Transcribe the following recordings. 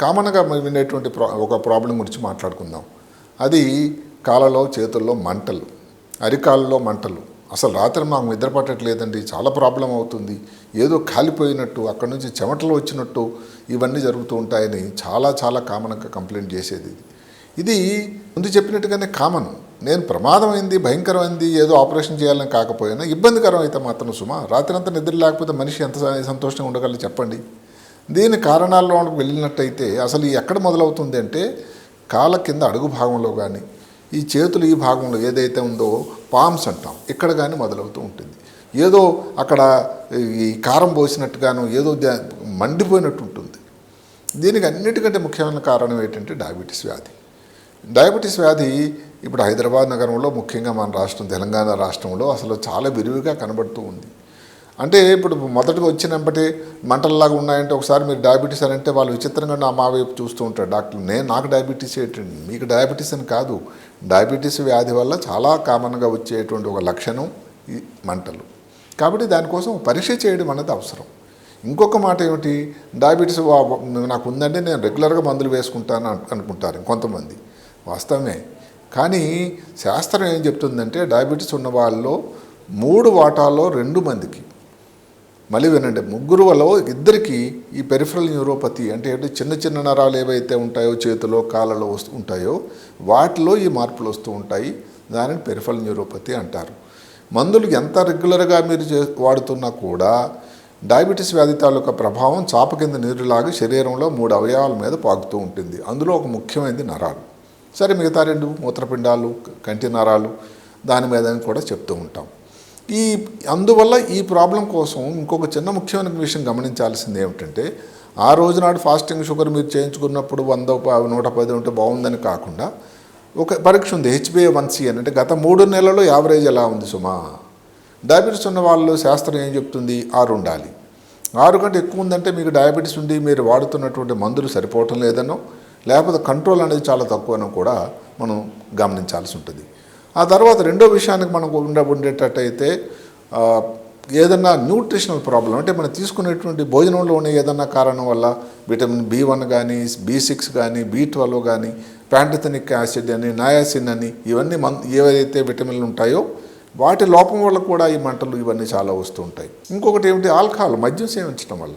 కామన్గా వినేటువంటి ప్రా ఒక ప్రాబ్లం గురించి మాట్లాడుకుందాం. అది కాళ్ళలో చేతుల్లో మంటలు అరికాళ్ళలో మంటలు. అసలు రాత్రి మాకు నిద్ర పట్టట్లేదండి చాలా ప్రాబ్లం అవుతుంది. ఏదో కాలిపోయినట్టు అక్కడి నుంచి చెమటలు వచ్చినట్టు ఇవన్నీ జరుగుతూ ఉంటాయని చాలా చాలా కామన్గా కంప్లైంట్ చేసేది ఇది. ఇది ముందు చెప్పినట్టుగానే కామన్. నేను ప్రమాదమైంది భయంకరమైంది ఏదో ఆపరేషన్ చేయాలని కాకపోయినా ఇబ్బందికరం అయితే మాత్రం సుమా రాత్రంతా నిద్ర లేకపోతే మనిషి ఎంత సంతోషంగా ఉండగలరు చెప్పండి. దీని కారణాల్లో వెళ్ళినట్టయితే అసలు ఎక్కడ మొదలవుతుంది అంటే కాళ్ళ కింద అడుగు భాగంలో కానీ ఈ చేతులు ఈ భాగంలో ఏదైతే ఉందో పామ్స్ అంటాం. ఇక్కడ కానీ మొదలవుతూ ఉంటుంది. ఏదో అక్కడ ఈ కారం పోసినట్టుగాను ఏదో మండిపోయినట్టు ఉంటుంది. దీనికి అన్నిటికంటే ముఖ్యమైన కారణం ఏంటంటే డయాబెటీస్ వ్యాధి. డయాబెటీస్ వ్యాధి ఇప్పుడు హైదరాబాద్ నగరంలో ముఖ్యంగా మన రాష్ట్రం తెలంగాణ రాష్ట్రంలో అసలు చాలా విరివిగా కనబడుతూ ఉంది. అంటే ఇప్పుడు మొదటగా వచ్చినప్పటి మంటల్లాగా ఉన్నాయంటే ఒకసారి మీరు డయాబెటీస్ అని అంటే వాళ్ళు విచిత్రంగా నా మా వైపు చూస్తూ ఉంటారు. డాక్టర్ నేను నాకు డయాబెటీస్ ఏంటండి? మీకు డయాబెటీస్ అని కాదు. డయాబెటీస్ వ్యాధి వల్ల చాలా కామన్గా వచ్చేటువంటి ఒక లక్షణం ఈ మంటలు. కాబట్టి దానికోసం పరీక్ష చేయడం అనేది అవసరం. ఇంకొక మాట ఏమిటి? డయాబెటీస్ నాకు ఉందంటే నేను రెగ్యులర్గా మందులు వేసుకుంటాను అనుకుంటారు కొంతమంది. వాస్తవమే. కానీ శాస్త్రం ఏం చెప్తుందంటే డయాబెటీస్ ఉన్న వాళ్ళలో మూడు వాటాల్లో రెండు మందికి మళ్ళీ వినండి ముగ్గురు వల్ల ఇద్దరికి ఈ పెరిఫరల్ న్యూరోపతి అంటే ఏంటి? చిన్న చిన్న నరాలు ఏవైతే ఉంటాయో చేతిలో కాళ్ళలో వస్తూ ఉంటాయో వాటిలో ఈ మార్పులు వస్తూ ఉంటాయి. దానిని పెరిఫరల్ న్యూరోపతి అంటారు. మందులు ఎంత రెగ్యులర్గా మీరు చే వాడుతున్నా కూడా డయాబెటీస్ వ్యాధి తాలూకా ప్రభావం చాప కింద నీరులాగా శరీరంలో మూడు అవయవాల మీద పాకుతూ ఉంటుంది. అందులో ఒక ముఖ్యమైనది నరాలు. సరే మిగతా రెండు మూత్రపిండాలు కంటి నరాలు దాని మీద కూడా చెప్తూ ఉంటాం. ఈ అందువల్ల ఈ ప్రాబ్లం కోసం ఇంకొక చిన్న ముఖ్యమైన విషయం గమనించాల్సింది ఏమిటంటే ఆ రోజు నాడు ఫాస్టింగ్ షుగర్ మీరు చేయించుకున్నప్పుడు వంద నూట పది ఉంటే బాగుందని కాకుండా ఒక పరీక్ష ఉంది హెచ్బిఏ వన్సీ అని. అంటే గత మూడు నెలల్లో యావరేజ్ ఎలా ఉంది సుమా? డయాబెటీస్ ఉన్న వాళ్ళు శాస్త్రం ఏం చెప్తుంది? ఆరు ఉండాలి. ఆరు కంటే ఎక్కువ ఉందంటే మీకు డయాబెటీస్ ఉండి మీరు వాడుతున్నటువంటి మందులు సరిపోవటం లేదనో లేకపోతే కంట్రోల్ అనేది చాలా తక్కువనో కూడా మనం గమనించాల్సి ఉంటుంది. ఆ తర్వాత రెండో విషయానికి మనం ఉండ ఉండేటట్టయితే ఏదన్నా న్యూట్రిషనల్ ప్రాబ్లం అంటే మనం తీసుకునేటువంటి భోజనంలో ఉన్న ఏదన్నా కారణం వల్ల విటమిన్ బి వన్ కానీ బి సిక్స్ కానీ బి ట్వెల్వ్ కానీ ప్యాంటథనిక్ యాసిడ్ అని నాయాసిన్ అని ఇవన్నీ మన్ ఏవైతే విటమిన్లు ఉంటాయో వాటి లోపం వల్ల కూడా ఈ మంటలు ఇవన్నీ చాలా వస్తూ ఉంటాయి. ఇంకొకటి ఏమిటి? ఆల్కహాల్ మద్యం సేవించడం వల్ల.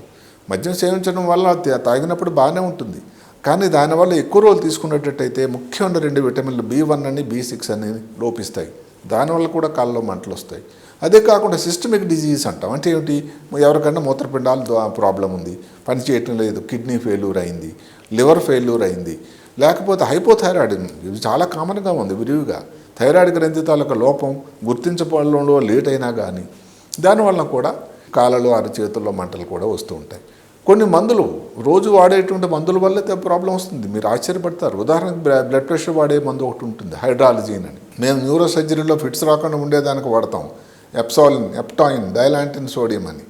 మద్యం సేవించడం వల్ల తాగినప్పుడు బాగానే ఉంటుంది. కానీ దానివల్ల ఎక్కువ రోజులు తీసుకునేటట్టయితే ముఖ్యమైన రెండు విటమిన్లు బి వన్ అని బి సిక్స్ అని లోపిస్తాయి. దానివల్ల కూడా కాళ్ళలో మంటలు వస్తాయి. అదే కాకుండా సిస్టమిక్ డిజీజ్ అంటాం. అంటే ఏమిటి? ఎవరికన్నా మూత్రపిండాలు ప్రాబ్లం ఉంది. పని చేయటం లేదు. కిడ్నీ ఫెయిల్యూర్ అయింది. లివర్ ఫెయిల్యూర్ అయింది. లేకపోతే హైపోథైరాయిడ్ ఇది చాలా కామన్గా ఉంది విరివిగా. థైరాయిడ్ గ్రంథి తాలూకా లోపం గుర్తించడంలో లేట్ అయినా కానీ దానివల్ల కూడా కాళ్ళలో అరచేతుల్లో మంటలు కూడా వస్తూ ఉంటాయి. కొన్ని మందులు రోజు వాడేటువంటి మందుల వల్ల ప్రాబ్లం వస్తుంది. మీరు ఆశ్చర్యపడతారు. ఉదాహరణకు బ్లడ్ ప్రెషర్ వాడే మందు ఒకటి ఉంటుంది హైడ్రాలజీన్ అని. మేము న్యూరో సర్జరీలో ఫిట్స్ రాకుండా ఉండేదానికి వాడతాం. ఎప్సాలిన్ ఎప్టాయిన్ డైలాంటిన్ సోడియం అని.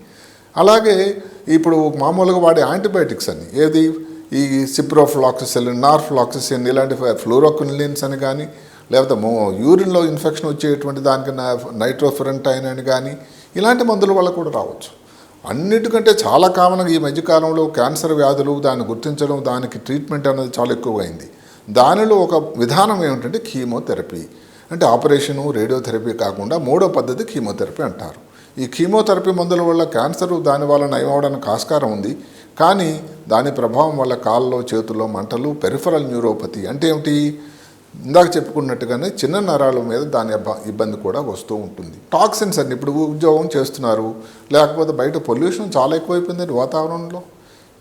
అలాగే ఇప్పుడు మామూలుగా వాడే యాంటీబయాటిక్స్ అని. ఏది? ఈ సిప్రోఫ్లాక్సిసిలిన్ నార్ఫ్లాక్సిసిన్ ఇలాంటి ఫ్లోరోక్వినిలిన్స్ అని కానీ లేకపోతే మో యూరిన్లో ఇన్ఫెక్షన్ వచ్చేటువంటి దానికి నైట్రోఫిరంటైన్ అని కానీ ఇలాంటి మందుల వల్ల కూడా రావచ్చు. అన్నిటికంటే చాలా కామన్గా ఈ మధ్యకాలంలో క్యాన్సర్ వ్యాధులు దాన్ని గుర్తించడం దానికి ట్రీట్మెంట్ అనేది చాలా ఎక్కువైంది. దానిలో ఒక విధానం ఏమిటంటే కీమోథెరపీ. అంటే ఆపరేషను రేడియోథెరపీ కాకుండా మూడో పద్ధతి కీమోథెరపీ అంటారు. ఈ కీమోథెరపీ మందుల వల్ల క్యాన్సర్ దాని వల్ల నయమవడానికి ఆస్కారం ఉంది. కానీ దాని ప్రభావం వల్ల కాళ్ళలో చేతుల్లో మంటలు పెరిఫరల్ న్యూరోపతి అంటే ఏమిటి? ఇందాక చెప్పుకున్నట్టుగానే చిన్న నరాల మీద దాని ఇబ్బంది కూడా వస్తూ ఉంటుంది. టాక్సిన్స్ అన్ని ఇప్పుడు ఉద్యోగం చేస్తున్నారు లేకపోతే బయట పొల్యూషన్ చాలా ఎక్కువైపోయిందండి వాతావరణంలో.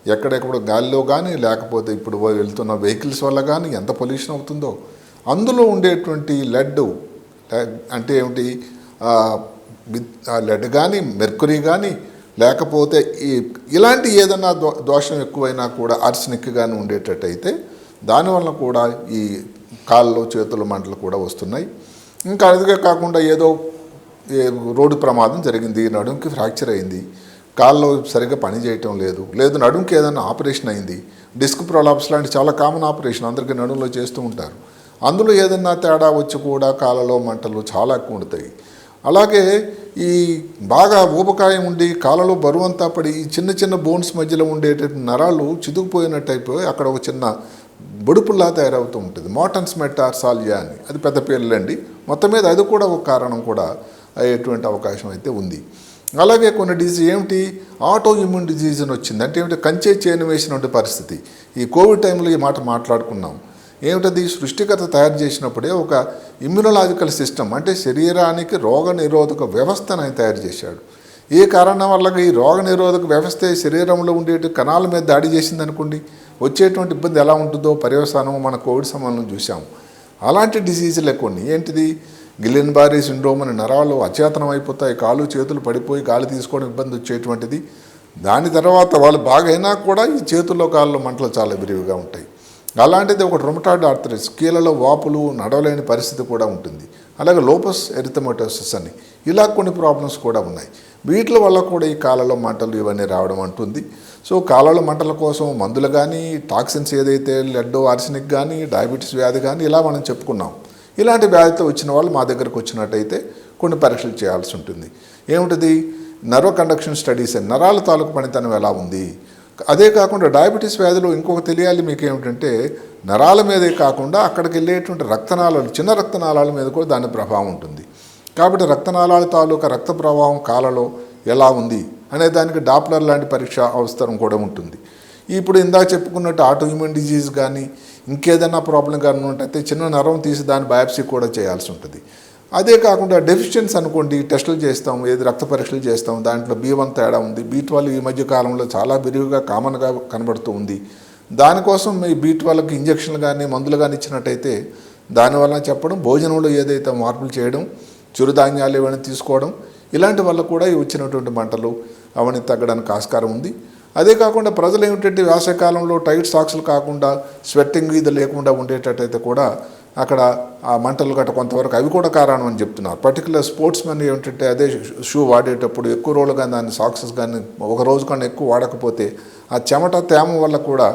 ఎక్కడెక్కడ గాలిలో కానీ లేకపోతే ఇప్పుడు వెళ్తున్న వెహికల్స్ వల్ల కానీ ఎంత పొల్యూషన్ అవుతుందో. అందులో ఉండేటువంటి లెడ్ అంటే ఏమిటి? ఆ, లెడ్ కానీ మెర్కురీ కానీ లేకపోతే ఈ ఇలాంటి ఏదైనా దో దోషం ఎక్కువైనా కూడా ఆర్సనిక్ కానీ ఉండేటట్టయితే దానివల్ల కూడా ఈ కాళ్ళు చేతుల మంటలు కూడా వస్తున్నాయి. ఇంకా అదిగా కాకుండా ఏదో రోడ్డు ప్రమాదం జరిగింది నడుంకి ఫ్రాక్చర్ అయింది కాల్లో సరిగ్గా పని చేయటం లేదు లేదు నడుంకి ఏదైనా ఆపరేషన్ అయింది డిస్క్ ప్రొలాప్స్ లాంటి చాలా కామన్ ఆపరేషన్ అందరికీ నడుంలో చేస్తూ ఉంటారు. అందులో ఏదన్నా తేడా వచ్చి కూడా కాళ్ళలో మంటలు చాలా ఎక్కువ ఉంటాయి. అలాగే ఈ బాగా ఊబకాయం ఉండి కాళ్ళలో బరువంతా పడి ఈ చిన్న చిన్న బోన్స్ మధ్యలో ఉండేటటువంటి నరాలు చితుకుపోయినట్టు అయిపోయి అక్కడ ఒక చిన్న బొడుపుల్లా తయారవుతూ ఉంటుంది. మోటన్స్ మెటార్సాలియా అని అది పెద్ద పేర్లండి. మొత్తం మీద అది కూడా ఒక కారణం కూడా అయ్యేటువంటి అవకాశం అయితే ఉంది. అలాగే కొన్ని డిజీజ్ ఏమిటి? ఆటో ఇమ్యూన్ డిజీజ్ అని వచ్చింది. అంటే ఏమిటి? కంచే చేను వేసినటువంటి పరిస్థితి. ఈ కోవిడ్ టైంలో ఈ మాట మాట్లాడుకున్నాం. ఏమిటది? సృష్టికర్త తయారు చేసినప్పుడే ఒక ఇమ్యునలాజికల్ సిస్టమ్ అంటే శరీరానికి రోగ నిరోధక వ్యవస్థను ఆయన తయారు చేశాడు. ఏ కారణం వల్ల ఈ రోగ నిరోధక వ్యవస్థ శరీరంలో ఉండే కణాల మీద దాడి చేసింది అనుకోండి వచ్చేటువంటి ఇబ్బంది ఎలా ఉంటుందో పర్యవసానం మన కోవిడ్ సమయంలో చూసాము అలాంటి డిసీజులే కొన్ని. ఏంటిది? గిల్లెన్ బారీ సిండ్రోమ్ అని నరాలు అచేతనం అయిపోతాయి. కాళ్ళు చేతులు పడిపోయి గాలి తీసుకోవడం ఇబ్బంది వచ్చేటువంటిది. దాని తర్వాత వాళ్ళు బాగైనా కూడా ఈ చేతుల్లో కాళ్ళలో మంటలు చాలా విరివిగా ఉంటాయి. అలాంటిది ఒక రొమటాయిడ్ ఆర్థరైటిస్ కీళ్ళలో వాపులు నడవలేని పరిస్థితి కూడా ఉంటుంది. అలాగే లోపస్ ఎరిథమటోసిస్ అని ఇలా కొన్ని ప్రాబ్లమ్స్ కూడా ఉన్నాయి. వీటి వల్ల కూడా ఈ కాలలో మంటలు ఇవన్నీ రావడం అంటుంది. సో కాలలో మంటల కోసం మందులు కానీ టాక్సిన్స్ ఏదైతే లెడ్ ఆర్సినిక్ కానీ డయాబెటీస్ వ్యాధి కానీ ఇలా మనం చెప్పుకున్నాం. ఇలాంటి వ్యాధితో వచ్చిన వాళ్ళు మా దగ్గరకు వచ్చినట్టయితే కొన్ని పరీక్షలు చేయాల్సి ఉంటుంది. ఏమిటిది? నర్వ కండక్షన్ స్టడీస్ అని నరాల తాలూకు పనితనం ఎలా ఉంది? అదే కాకుండా డయాబెటీస్ వ్యాధిలో ఇంకొక తెలియాలి మీకు ఏమిటంటే నరాల మీదే కాకుండా అక్కడికి వెళ్ళేటువంటి రక్తనాళాలు చిన్న రక్తనాళాల మీద కూడా దాని ప్రభావం ఉంటుంది. కాబట్టి రక్తనాళాల తాలూకా రక్త ప్రవాహం కాలలో ఎలా ఉంది అనే దానికి డాప్లర్ లాంటి పరీక్ష అవసరం కూడా ఉంటుంది. ఇప్పుడు ఇందాక చెప్పుకున్నట్టు ఆటో డిజీజ్ కానీ ఇంకేదైనా ప్రాబ్లం కానీ ఉన్నట్టయితే చిన్న నరం తీసి దాని బయాప్సీ కూడా చేయాల్సి ఉంటుంది. అదే కాకుండా డెఫిషియన్స్ అనుకోండి టెస్టులు చేస్తాం ఏది రక్త పరీక్షలు చేస్తాం దాంట్లో బీ వన్ తేడా ఉంది బీ ట్వెల్వ్ ఈ మధ్య కాలంలో చాలా విరివిగా కామన్గా కనబడుతూ ఉంది. దానికోసం మీ బీ ట్వెల్వ్కి ఇంజక్షన్లు కానీ మందులు కానీ ఇచ్చినట్టయితే దానివల్ల చెప్పడం భోజనంలో ఏదైతే మార్పులు చేయడం చిరుధాన్యాలు ఏమైనా తీసుకోవడం ఇలాంటి వల్ల కూడా ఈ వచ్చినటువంటి మంటలు అవన్నీ తగ్గడానికి ఆస్కారం ఉంది. అదే కాకుండా ప్రజలు ఏమిటంటే వేసవికాలంలో టైట్ సాక్స్లు కాకుండా స్వెట్టింగ్ ఇది లేకుండా ఉండేటట్టయితే కూడా అక్కడ ఆ మంటలు గట్ట కొంతవరకు అవి కూడా కారణం అని చెప్తున్నారు. పర్టికులర్ స్పోర్ట్స్ మెన్ ఏమిటంటే అదే షూ వాడేటప్పుడు ఎక్కువ రోజులు కానీ దాన్ని సాక్సెస్ కానీ ఒక రోజు కన్నా ఎక్కువ వాడకపోతే ఆ చెమట తేమ వల్ల కూడా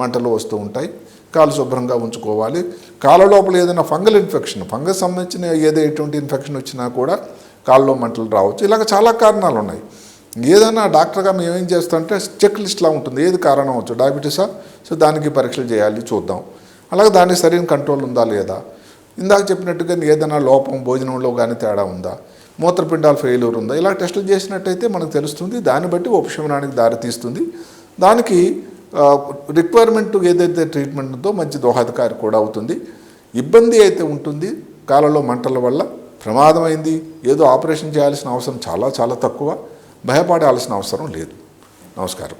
మంటలు వస్తూ ఉంటాయి. కాలు శుభ్రంగా ఉంచుకోవాలి. కాళ్ళ లోపల ఏదైనా ఫంగల్ ఇన్ఫెక్షన్ ఫంగస్ సంబంధించిన ఏదో ఎటువంటి ఇన్ఫెక్షన్ వచ్చినా కూడా కాళ్ళలో మంటలు రావచ్చు. ఇలాగ చాలా కారణాలు ఉన్నాయి. ఏదైనా డాక్టర్గా మేము ఏం చేస్తామంటే చెక్ లిస్ట్లా ఉంటుంది. ఏది కారణం అవచ్చు? డయాబెటీసా? సో దానికి పరీక్షలు చేయాలి చూద్దాం. అలాగే దానికి సరైన కంట్రోల్ ఉందా లేదా? ఇందాక చెప్పినట్టుగా ఏదైనా లోపం భోజనంలో కానీ తేడా ఉందా? మూత్రపిండాలు ఫెయిల్యూర్ ఉందా? ఇలా టెస్టులు చేసినట్టయితే మనకు తెలుస్తుంది. దాన్ని బట్టి ఉపశమనానికి దారితీస్తుంది. దానికి రిక్వైర్మెంట్ ఏదైతే ట్రీట్మెంట్ ఉందో మంచి దోహదకారి కూడా అవుతుంది. ఇబ్బంది అయితే ఉంటుంది. కాలలో మంటల వల్ల ప్రమాదమైంది. ఏదో ఆపరేషన్ చేయాల్సిన అవసరం చాలా చాలా తక్కువ. భయపడాల్సిన అవసరం లేదు. నమస్కారం.